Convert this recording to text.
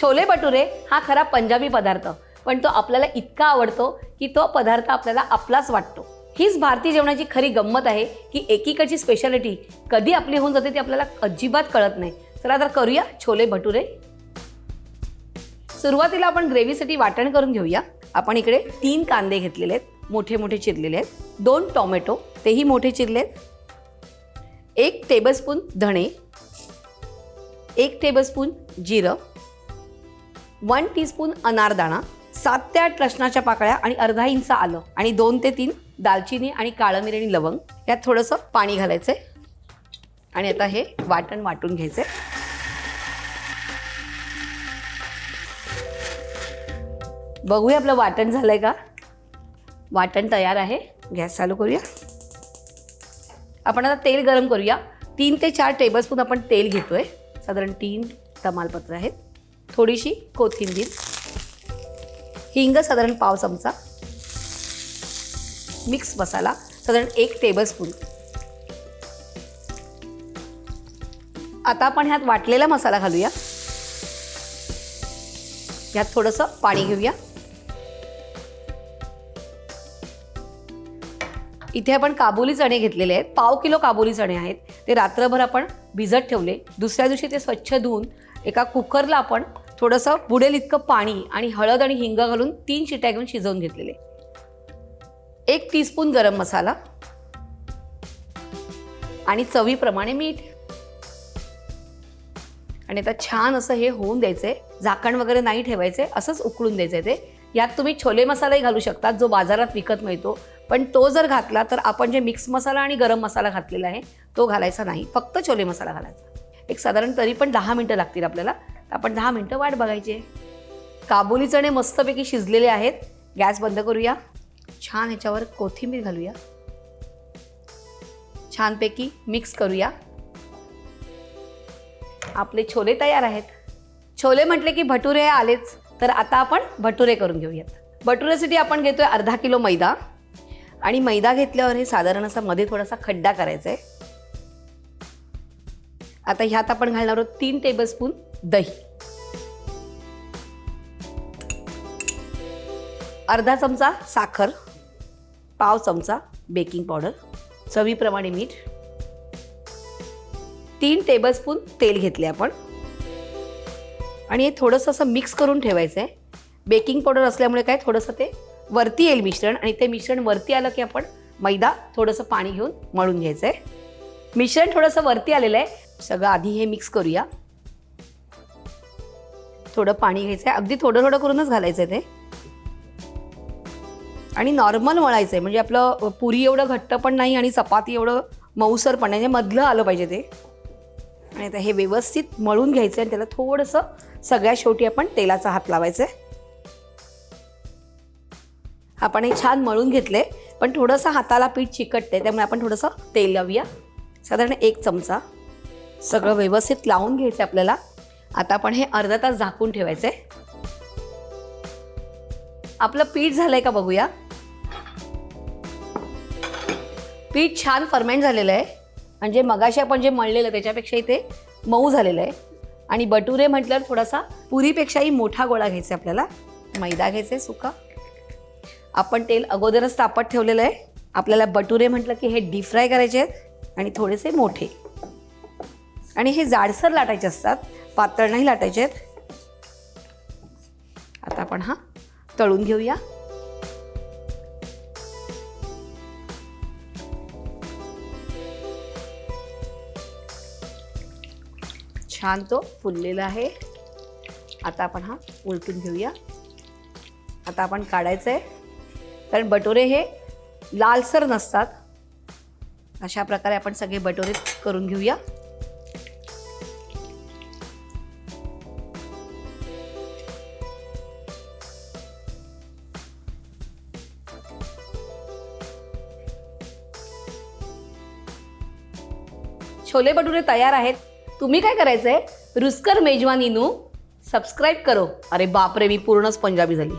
छोले भटुरे हा खरा पंजाबी पदार्थ. पण तो आपल्याला इतका आवडतो की तो पदार्थ आपल्याला आपलाच वाटतो. हीच भारतीय जेवणाची खरी गंमत आहे की एकीकडची स्पेशालिटी कधी आपली होऊन जाते ती आपल्याला अजिबात कळत नाही. चला तर करूया छोले भटुरे. सुरुवातीला आपण ग्रेव्हीसाठी वाटण करून घेऊया. आपण इकडे तीन कांदे घेतलेले आहेत. मोठे मोठे चिरलेले आहेत. दोन टोमॅटो तेही मोठे चिरले आहेत एक टेबलस्पून धणे. एक टेबलस्पून जिरं. वन टीस्पून अनारदाणा सात ते आठ लसणाच्या पाकळ्या आणि अर्धा इंच आलं आणि दोन ते तीन दालचिनी आणि काळं मिरी आणि लवंग. यात थोडंसं पाणी घालायचं आणि आता हे वाटण वाटून घ्यायचं बघूया आपलं वाटण झालंय का? वाटण तयार आहे. गॅस चालू करूया. आपण आता तेल गरम करूया. तीन ते चार टेबलस्पून आपण तेल घेतोय. साधारण तीन तमालपत्र आहेत. थोडीशी कोथिंबीर. हिंग साधारण पाव चमचा. मिक्स मसाला साधारण एक टेबलस्पून आता आपण ह्यात वाटलेला मसाला घालूया. ह्यात थोडंसं पाणी घेऊया. इथे आपण काबुली चणे घेतलेले आहेत. पाव किलो काबुली चणे आहेत. ते रात्रभर आपण भिजत ठेवले. दुसऱ्या दिवशी ते स्वच्छ धुवून एका कुकरला आपण थोडंसं बुडेल इतकं पाणी आणि हळद आणि हिंग घालून तीन शिट्या घेऊन शिजवून घेतलेले. एक टीस्पून गरम मसाला. आणि चवीप्रमाणे मीठ. आणि आता छान असं हे होऊन द्यायचंय. झाकण वगैरे नाही ठेवायचे असंच उकळून द्यायचंय ते. यात तुम्ही छोले मसालाही घालू शकता जो बाजारात विकत मिळतो. पण तो जर घातला तर आपण जे मिक्स मसाला आणि गरम मसाला घातलेला आहे तो घालायचा नाही. फक्त छोले मसाला घालायचा. एक साधारण तरी पण दहा मिनटं लागतील आपल्याला. आपण दहा मिनटं वाट बघायची आहे. काबुली चणे मस्तपैकी शिजलेले आहेत. गॅस बंद करूया. छान ह्याच्यावर कोथिंबीर घालूया. छानपैकी मिक्स करूया. आपले छोले तयार आहेत. छोले म्हटले की भटुरे आलेच. तर आता आपण भटुरे करून घेऊयात. भटुऱ्यासाठी आपण घेतोय अर्धा किलो मैदा. आणि मैदा घेतल्यावर हे साधारण असा मध्ये थोडासा खड्डा करायचा आहे आता ह्यात आपण घालणार आहोत तीन टेबलस्पून दही. अर्धा चमचा साखर पाव चमचा बेकिंग पावडर चवीप्रमाणे मीठ. तीन टेबलस्पून तेल घेतले आपण. आणि हे थोडंसं असं मिक्स करून ठेवायचं आहे बेकिंग पावडर असल्यामुळे काय थोडंसं ते वरती येईल मिश्रण आणि ते मिश्रण वरती आलं की आपण मैदा थोडंसं पाणी घेऊन मळून घ्यायचं आहे मिश्रण थोडंसं वरती आलेलं आहे. सगळं आधी हे मिक्स करूया. थोडं पाणी घ्यायचं आहे अगदी थोडं थोडं करूनच घालायचं आहे ते. आणि नॉर्मल मळायचं आहे म्हणजे आपलं पुरी एवढं घट्ट पण नाही आणि चपाती एवढं मऊसर पण नाही. म्हणजे मधलं आलं पाहिजे ते. आणि आता हे व्यवस्थित मळून घ्यायचं आहे आणि त्याला थोडंसं सगळ्या शेवटी आपण तेलाचा हात लावायचा आहे आपण हे छान मळून घेतले पण थोडंसं हाताला पीठ चिकटते त्यामुळे आपण थोडंसं तेल लावूया. साधारण एक चमचा. सगळं व्यवस्थित लावून घ्यायचं आपल्याला. आता आपण हे अर्धा तास झाकून ठेवायचं. आहे आपलं पीठ झालंय का बघूया. पीठ छान फर्मेंट झालेलं आहे. म्हणजे मगाशी आपण जे मळलेलं त्याच्यापेक्षाही ते मऊ झालेलं आहे. आणि बटुरे म्हटल्यावर थोडासा पुरीपेक्षाही मोठा गोळा घ्यायचा आहे आपल्याला. मैदा घ्यायचा आहे सुका. आपण तेल अगोदरच तापत ठेवलेलं आहे. आपल्याला बटुरे म्हटलं की हे डीप फ्राय करायचे आहेत आणि थोडेसे मोठे. आणि हे जाडसर लाटायचे असतात. पातळ नाही लाटायचे. आहेत आता आपण हा तळून घेऊया. छान तो फुललेला आहे. आता आपण हा उलटून घेऊया. आता आपण काढायचं आहे कारण बटोरे हे लालसर नसतात. अशा प्रकारे आपण सगळे बटोरे करून घेऊया. छोले भटुरे तयार आहेत. तुम्ही काय करायचंय? रुस्कर मेजवानीनू सबस्क्राईब करो. अरे बापरे मी पूर्णच पंजाबी झाली.